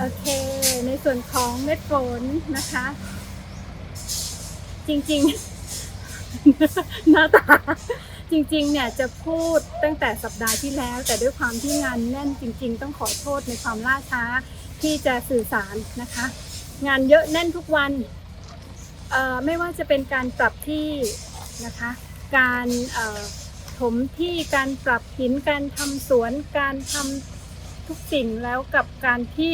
โอเค ในส่วนของเม็ดฝนนะคะ จริงๆ หน้าตา จริงๆ เนี่ยจะพูดตั้งแต่สัปดาห์ที่แล้ว แต่ด้วยความที่งานแน่นจริง ๆ ต้องขอโทษในความล่าช้าที่จะสื่อสารนะคะ งานเยอะแน่นทุกวัน ไม่ว่าจะเป็นการปรับที่นะคะ การถมที่การปรับหินการทำสวนการทำทุกสิ่งแล้วกับการที่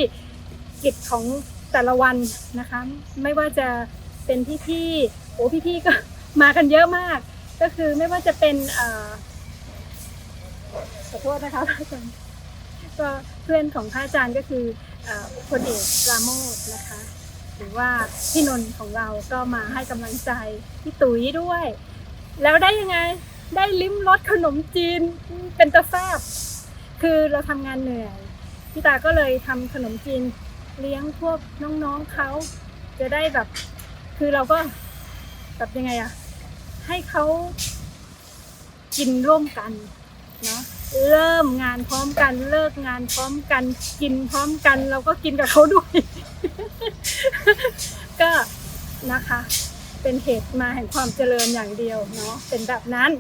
กิจของแต่ละวันนะคะ ไม่ว่าจะเป็นพี่ๆโอ้พี่ๆก็มากันเยอะมาก ก็คือไม่ว่าจะเป็นอขอโทษนะคะพระอาจารย์ก็เพื่อนของพระอาจารย์ก็คือเอ่อพลเอกราโมทนะคะ หรือว่าพี่นนท์ของเราก็มาให้กำลังใจพี่ตุ๋ยด้วย แล้วได้ยังไงได้ลิ้มรสขนมจีนเป็นตะแซบคือเราทำงานเหนื่อยพี่ตาก็เลยทำขนมจีน เลี้ยงพวกน้องๆเขาจะได้แบบ คือเราก็แบบยังไงอะให้เขากินร่วมกันเนาะเริ่มงานพร้อมกันเลิกงานพร้อมกันกินพร้อมกัน เราก็กินกับเขาด้วย ก็นะคะ เป็นเหตุมาแห่งความเจริญอย่างเดียวเนาะเป็นแบบนั้น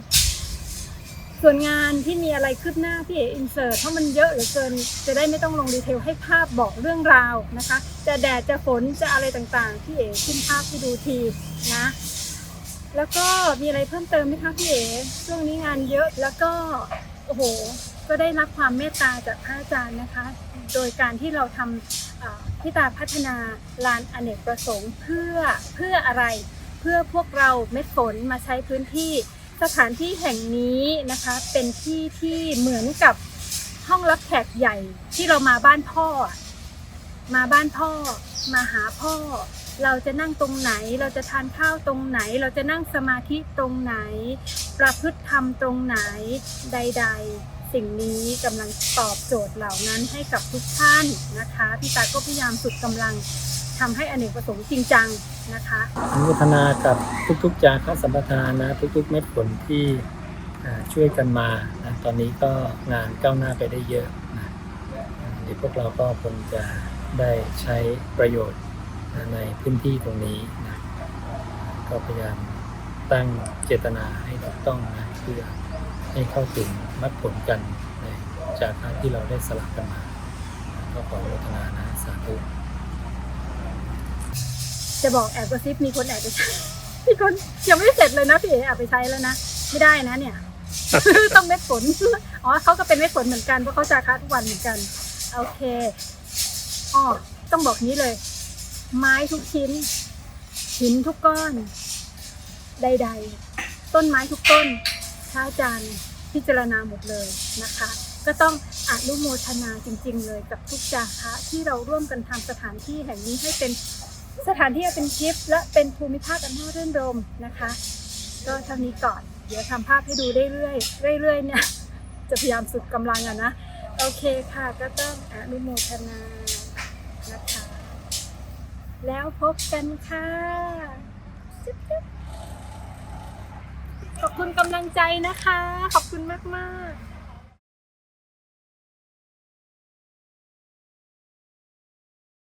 ส่วนงานที่มีอะไรคืบหน้าพี่เออินเสิร์ตเพราะมันเยอะเหลือเกิน จะได้ไม่ต้องลงดีเทลให้ภาพบอกเรื่องราวนะคะ จะแดดจะฝนจะอะไรต่างๆ พี่เอขึ้นภาพให้ดูทีนะ แล้วก็มีอะไรเพิ่มเติมไหมคะพี่เอช่วงนี้งานเยอะแล้วก็โอ้โห ก็ได้รับความเมตตาจากพระอาจารย์นะคะ โดยการที่เราทำพิตาพัฒนาลานอเนกประสงค์เพื่อเพื่ออะไร เพื่อพวกเราเม็ดฝนมาใช้พื้นที่ สถานที่แห่งนี้นะคะเป็นที่ที่เหมือนกับห้องรับแขกใหญ่ที่เรามาบ้านพ่อ มาบ้านพ่อ มาหาพ่อ เราจะนั่งตรงไหน เราจะทานข้าวตรงไหน เราจะนั่งสมาธิตรงไหน ประพฤติธรรมตรงไหนใด ๆ สิ่งนี้กำลังตอบโจทย์เหล่านั้นให้กับทุกท่านนะคะพี่ตาก็พยายามสุดกำลัง ทำให้อเนกประสงค์จริงจังนะคะอนุโมทนากับทุกๆจาค่าสัมปทานนะทุกๆเม็ดผลที่ช่วยกันมานะตอนนี้ก็งานก้าวหน้าไปได้เยอะนะเดี๋ยวพวกเราก็คงจะได้ใช้ประโยชน์นในพื้นที่ตรงนี้นะก็พยายามตั้งเจตนาให้ถูกต้องนะเพื่อให้เข้าถึงมรรคผลกัน จากการที่เราได้สลับกันมา ก็ขออนุโมทนานะสาธุ จะบอกแอบกระซิบมีคนแอบไปใช้มีคนยังไม่เสร็จเลยนะพี่เอ๋แอบไปใช้แล้วนะไม่ได้นะเนี่ย ต้องเม็ดฝนอ๋อเขาก็เป็นเม็ดฝนเหมือนกันเพราะเขาจะคัดทุกวันเหมือนกันโอเคอ๋อต้องบอกนี้เลย ไม้ทุกชิ้น หินทุกก้อน ใด ๆ ต้นไม้ทุกต้นพระอาจารย์พิจารณาหมดเลยนะคะ ก็ต้องอนุโมทนาจริง ๆ เลยกับทุกจาคะที่เราร่วมกันทำสถานที่แห่งนี้ให้เป็น สถานที่เป็นกิฟต์และเป็นภูมิภาคอันน่ารื่นรมนะคะ ก็เท่านี้ก่อน เดี๋ยวทำภาพให้ดูเรื่อยๆเรื่อยๆเนี่ยจะพยายามสุดกำลังอะนะ โอเคค่ะก็ต้องอนุโมทนานะคะ แล้วพบกันค่ะจุ๊บขอบคุณกำลังใจนะคะ ขอบคุณมาก ๆ